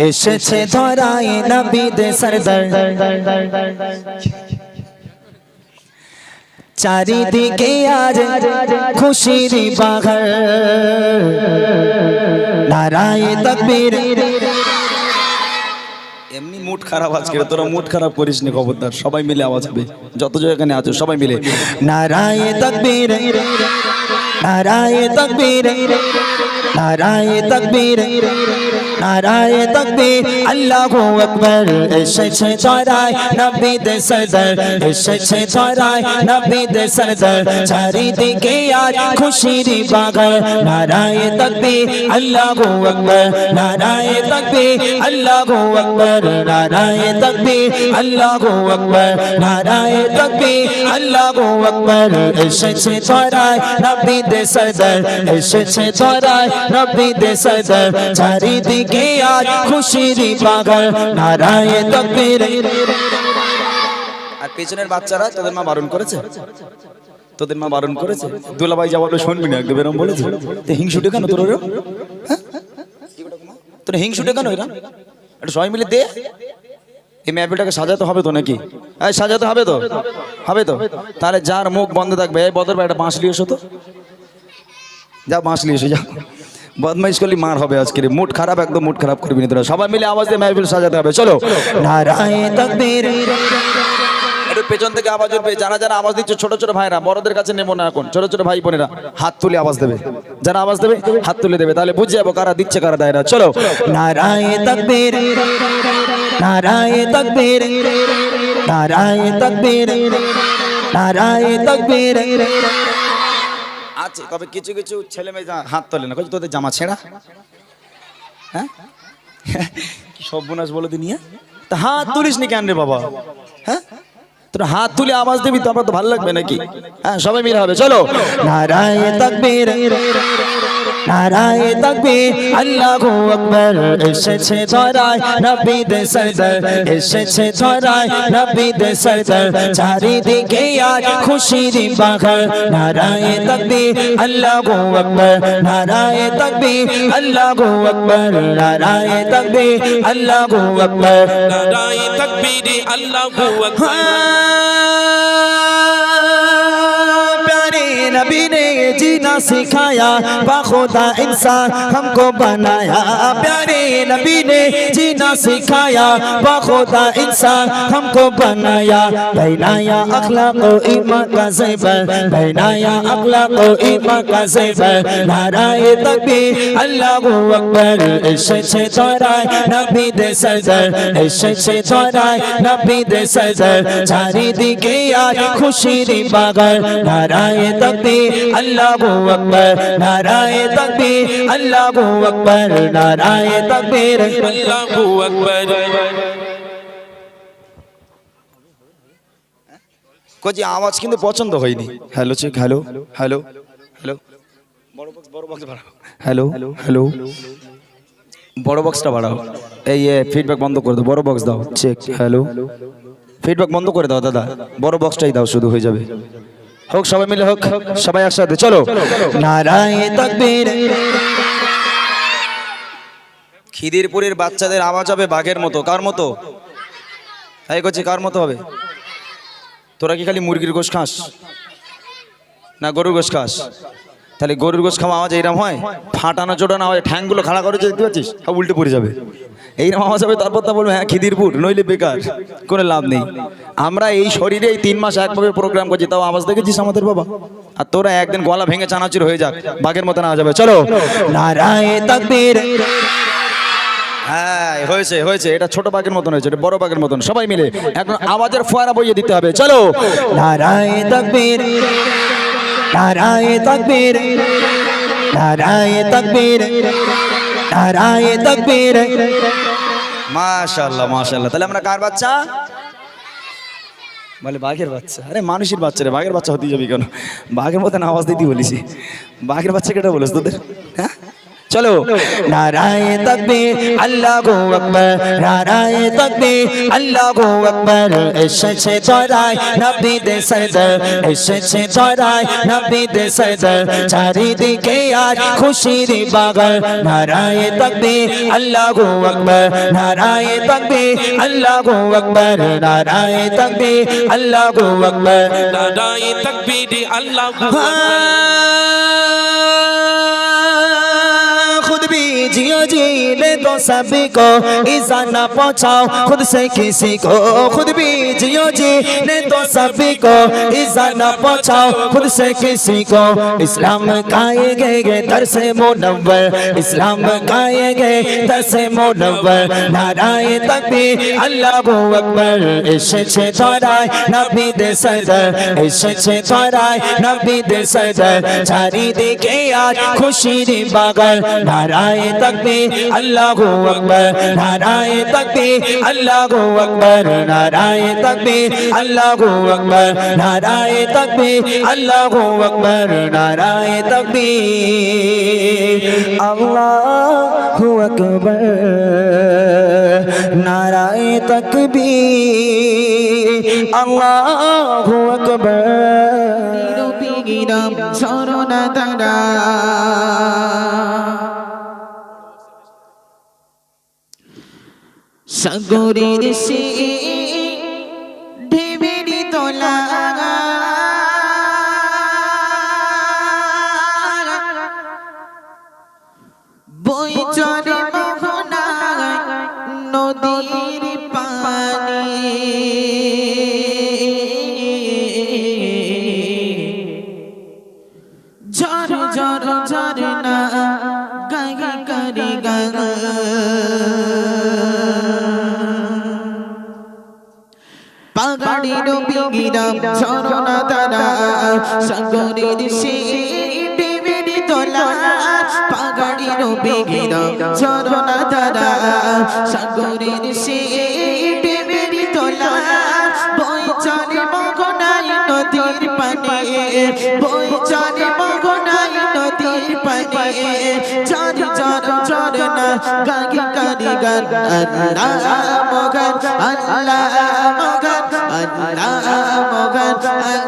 এসেছে ধরায় নবীদে সরদার চারিদিকে আজ খুশির বাঘর নারায় তকবীর এমনি মুড খারাপ আজকে তোরা মুড খারাপ করিস নি খবরদার, সবাই মিলে আওয়াজ হবে, যত এখানে আছো সবাই মিলে। নারায় তকবীর। নারায় তকবীর নারায় তকবীর নারায় তকবীর। আল্লাহু আকবার, এসেছে ধরায় নবী দে সরদার এসেছে ধরায় নবী দে সরদার চারিদিকে আজ খুশির বাগান। নারায় তকবীর, আল্লাহু আকবার, নারায় তকবীর, আল্লাহু আকবার, নারায় তকবীর, আল্লাহু আকবার, নারায় তকবীর, আল্লাহু আকবার। এসেছে ধরায় নবী দে সরদার এসেছে ধরায় নবী দে সরদার চারিদিকে আজ খুশির বাগান নারায় তকবীর। আর পেছনের বাচ্চারা তোদের মা বারণ করেছে? তোদের মা বারণ করেছে? দুলাভাই যা বলল শুনবি না, একদম এরম বলেছে। তো হিংসুটে কেন তোর ওরম? হ্যাঁ? তোর হিংসুটে কেন এরা? একটু সবাই মিলে দে। এই ম্যাপটাকে সাজাতে হবে তো নাকি? সাজাতে হবে তো? হবে তো? তাহলে যার মুখ বন্ধ থাকবে, এই বদর ভাই একটা বাঁশ নিয়ে এসো তো। যা বাঁশ নিয়ে এসো যা বদমাইশ করলি মার হবে আজকে মুড খারাপ একদম মুড খারাপ করবি না তোরা সবাই মিলে আওয়াজ দিয়ে মেহফিল সাজাতে হবে। চলো। একটু পেছন থেকে আওয়াজ উঠবে যারা যারা আওয়াজ দিচ্ছে ছোট ছোট ভাইরা বড়দের কাছে নেব না এখন। ছোট ছোট ভাই বোনেরা হাত তুলে আওয়াজ দেবে। যারা আওয়াজ দেবে হাত তুলে দেবে। তাহলে বুঝে যাব কারা দিচ্ছে কারা দেয় না। চলো। নারায় তকবীর। নারায় তকবীর। নারায় তকবীর। নারায় তকবীর। আছে, তবে কিছু কিছু ছেলে মেয়ে হাত তোলে না। কই তোদের জামা ছেঁড়া? হ্যাঁ? সর্বনাশ বলে দিন তা হাত তুলিস নি কেন রে বাবা? হ্যাঁ? তোর হাত তুলে আওয়াজ দিবি, তো তারপর তো ভালো লাগবে নাকি? হ্যাঁ সবাই মিলে হবে, চলো। নারায় তকবীর। নারায় তকবীর আল্লাহু আকবার এসেছে ধরায় নবী দে সরদার এসেছে ধরায় নবী দে সরদার চারিদিকে আজ খুশির বাঘর নারায় তকবীর আল্লাহু আকবার নারায় তকবীর আল্লাহু আকবার নারায় তকবীর আল্লাহু আকবার নারায়ে তাকবীরে আল্লাহু আকবার प्यारे नबी ने ना सिखाया बाखुदा इंसान हमको बनाया प्यारे नबी ने जीना सिखाया बाखुदा इंसान हमको बनाया बहनाया अखला को ईमा का जेबर बहनाया अखला को ईमा का जेबर नाराय तकबीर अल्लाह अकबर इश्क़ चौराय नबी दे सजर इश्क़ चौराय नबी दे सजर चारिदिके आय खुशीर बागर नाराय तकबीर अल्लाह আকবার নারায় তকবীর আল্লাহু আকবার নারায় তকবীর আল্লাহু আকবার। কজি আওয়াজ কিন্তু পছন্দ হয়নি। Hello check hello hello hello. বড় বক্স বড় বক্স বাড়াও। Hello hello. বড় বক্সটা বাড়াও। এই ফিডব্যাক বন্ধ করে দাও বড় বক্স দাও চেক হ্যালো। ফিডব্যাক বন্ধ করে দাও দাদা। বড় বক্সটাই দাও শুধু হয়ে যাবে। হোক, সবাই মিলে হোক, সবাই একসাথে, চলো। নারায় তকবীর। খিদিরপুরের বাচ্চাদের আওয়াজ হবে বাঘের মতো। কার মতো? তাই করছি, কার মতো হবে? তোরা কি খালি মুরগির গোশ খাস? না গরুর গোশ খাস? তাহলে গরুর গোশ খাওয়া আওয়াজ এইরকম হয়? ফাটানো চোটানো আওয়াজ ঠ্যাংগুলো খাড়া করে দেখতে পাচ্ছিস? সব উল্টে পড়ে যাবে। এইরকম আওয়াজ হবে তারপর তা বলবে হ্যাঁ খিদিরপুর, নইলে বেকার, কোনো লাভ নেই। আমরা এই শরীরে এই তিন মাস একভাবে প্রোগ্রাম করছি, তাও আওয়াজ দেখেছিস আমাদের বাবা? আর তোরা একদিন গলা ভেঙে চানাচুর হয়ে যাক, বাঘের মতন আওয়াজ যাবে। চলো। হ্যাঁ হয়েছে হয়েছে, এটা ছোট বাঘের মতন হয়েছে, এটা বড় বাঘের মতন। সবাই মিলে এখন আওয়াজের ফোয়ারা বইয়ে দিতে হবে। চলো। নারায় তকবীর। নারায় তকবীর নারায় তকবীর নারায় তকবীর। মাশাআল্লাহ মাশাআল্লাহ। তাহলে আমরা কার বাচ্চা? বলে বাঘের বাচ্চা। আরে মানুষের বাচ্চা রে, বাঘের বাচ্চা হতে যাবি কেন? বাঘের মতন আওয়াজ দিতে বলিস। বাঘের বাচ্চা কেটে বলিস তোদের? হ্যাঁ? চলো। নারায়ে তকবীর, আল্লাহু আকবার। নারায়ে তকবীর, আল্লাহু আকবার। এসেছে তোরাই নবী দে সরদার। এসেছে তোরাই নবী দে সরদার। চারিদিকে আজ খুশির বাগান। নারায়ে তকবীর, আল্লাহু আকবার। নারায়ে তকবীর, আল্লাহু আকবার। নারায়ে তকবীর, আল্লাহু আকবার। নারায়ে তাকবীর, আল্লাহু जियो जी ले तो सभी को ईसा न पहुंचाओ खुद से किसी को खुद बीजियो जी ने तो सभी को इज़्ज़त न पहुंचाओ, खुद से किसी को। इस्लाम काए गए गए दर से मोनवर इस्लाम काए गए दर से मोनवर तक भी अल्लाह अकबर। इश्चे चौराय नबी दे सदर। इश्चे चौराय नबी दे सदर। चारी देखे आज, खुशी रे बागर। तक भी अल्लाह अकबर। नाराए तक भी अल्लाह अकबर। नाराय নারায়ে তাকবীর, আল্লাহু আকবার, নারায়ে তাকবীর, আল্লাহু আকবার, নারায়ে তাকবীর। আল্লাহু আকবার, নারায়ে তাকবীর। আল্লাহু আকবার। নিরুপিগিরাম শরণ তারা। সাগরের সে বিগিরাম ঝরনা তারা সাগরের সে ডেবেরি তোলা পাগাড়ির বিগিরাম ঝরনা তারা সাগরের সে ডেবেরি তোলা, বই চলে মগনাই নদীর পানে, বই চলে মগনাই নদীর পানে, চর চর চর না গাগি কারি গান আল্লাহ মগন, আল্লাহ আল্লাহ মহান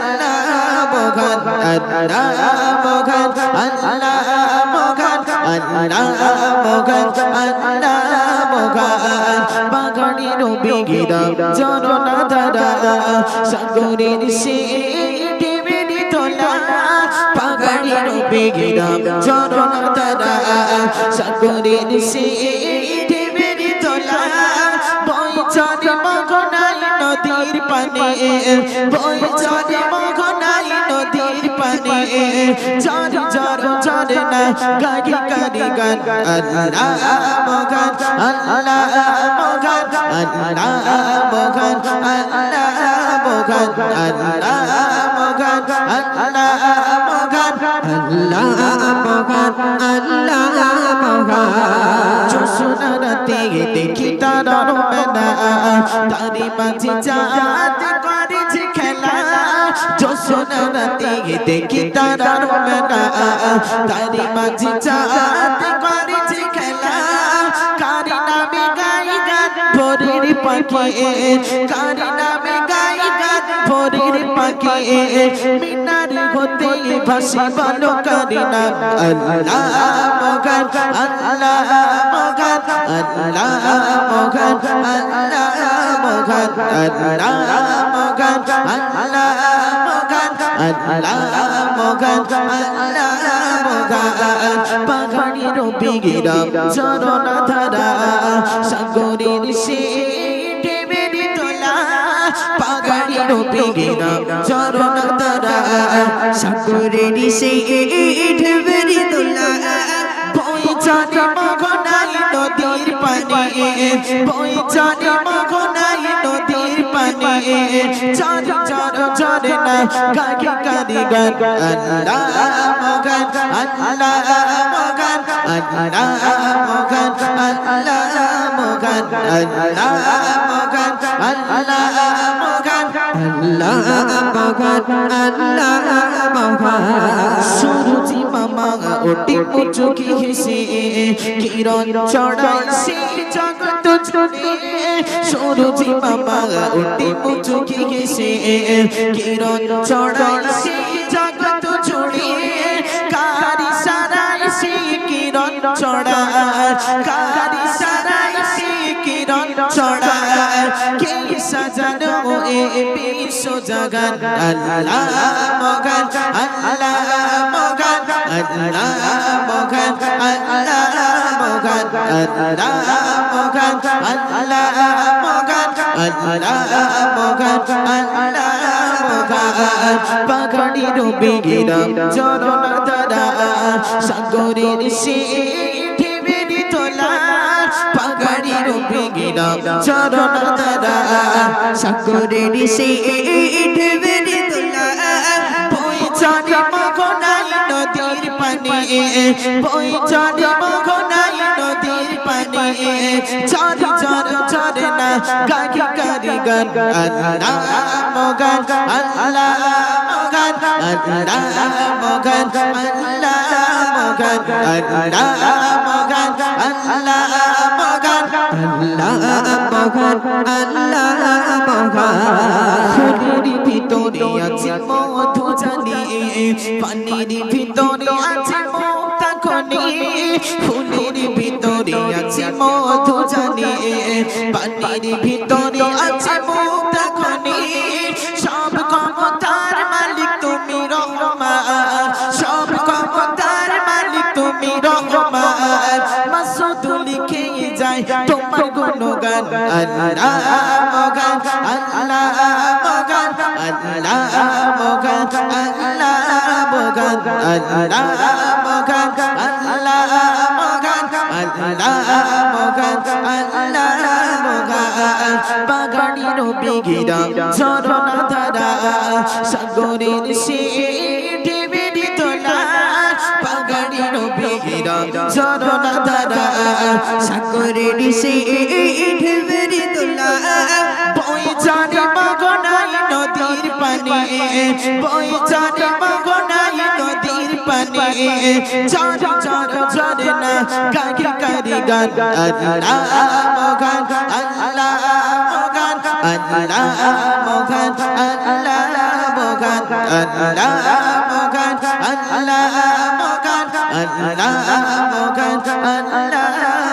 আল্লাহ মহান আল্লাহ মহান আল্লাহ মহান আল্লাহ মহান আল্লাহ মহান বাগানি নবী গিরা জননা ধারা সাগরের সিটি বেড়ি তোলা বাগানি নবী গিরা জননা ধারা সাগরের সিটি বেড়ি তোলা বই চরে নদীর পানে। বই চলে মগনাই নদীর পানে। চর চর চর না, গাড়ি গাড়ি গান। আল্লাহ মগান আল্লাহ মগান আল্লাহ মগান আল্লাহ মগান আল্লাহ মগান আল্লাহ আল্লাহ মগন আল্লাহ মগন জোসনারতে দেখি তার মেনা তারি মাঝে চাঁদ করেছে খেলা জোসনারতে দেখি তার মেনা তারি মাঝে চাঁদ করেছে খেলা কারি নামে গাই গান ভোরের পাখি কারি নামে গাই গান ভোরের পাখি মিনার হতে ভাসি বলো কারি আল্লাহ মগান আল্লাহ মগান আল্লাহ মগান আল্লাহ মগান আল্লাহ মগান আল্লাহ মগান আল্লাহ মগান আল্লাহ মগান পাহাড়ির বিগিরা চরণ ধারা সাগরের সে বিগিরা চরণ ধারা সাগরের সে টেবেরি তোলা। বই চলে মগনাই নদীর পানি। বই চলে মগনাই নদীর পানি। চর চর চর না গাগি কারি গান। আল্লাহ মগন আল্লাহ মগন আল্লাহ মগন আল্লাহ মগন আল্লাহ মগন আল্লাহ মগন। আল্লাহ বাগান আল্লাহ বাগান সুরুচি মামা ওটি চোখে হেসে কিরণ চড়াই সে জগত ছড়ে সুরুচি মামা ওটি চোখে হেসে কিরণ চড়াই সে কে সাজানো বিশ্ব জগৎ আল্লাহ মগন আল্লাহ মগন আল্লাহ মগন আল্লাহ মগন আল্লাহ মগন আল্লাহ মগন আল্লাহ মগন আল্লাহ পাখাড়ি রবি গিরা চরণ সাগরের শির গিরাম চরণ দাদা, সাগরের সে ঢেবেরি তোলা চলে মগনাই নদীর পানি চলে মগনাই নদীর পানি চর চর চর না গাগি গারি গান আল্লাহ, মগন আল্লাহ মগন আল্লাহ মগন আল্লাহ মগন আল্লাহ মগন, আল্লাহ ভিতরে আছে মধু জানি, পানির ভিতরে আছে মুক্তা ফুলের ভিতরে আছে মধু জানি, পানির ভিতরে যায় তোমার গুণগান আল্লাহ মগান আল্লাহ মগান আল্লাহ মগান আল্লাহ মগান আল্লাহ মগান আল্লাহ মগান আল্লাহ মগান আল্লাহ মগান বাগানির বিগিরা ঝরনা ধারা সাগরের সে ঢেবেরি তোলা পাগাড়ির বিগিরা ঝরনা ধারা সাগরের সে ঢেবেরি তোলা। বই জানে মগনাই নদীর পানি। বই জানে মগনাই নদীর পানি। চর চর চর না গাগি কারি গান। আল্লাহ মগান আল্লাহ মগান আল্লাহ মগান আল্লাহ মগান আল্লাহ মগান আল্লাহ আল্লাহ মগান আল্লাহ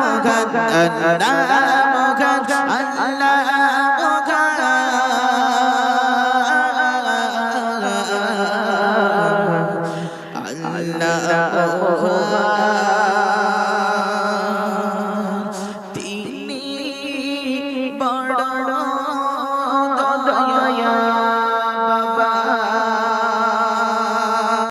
মগান আল্লাহ মগান আল্লাহ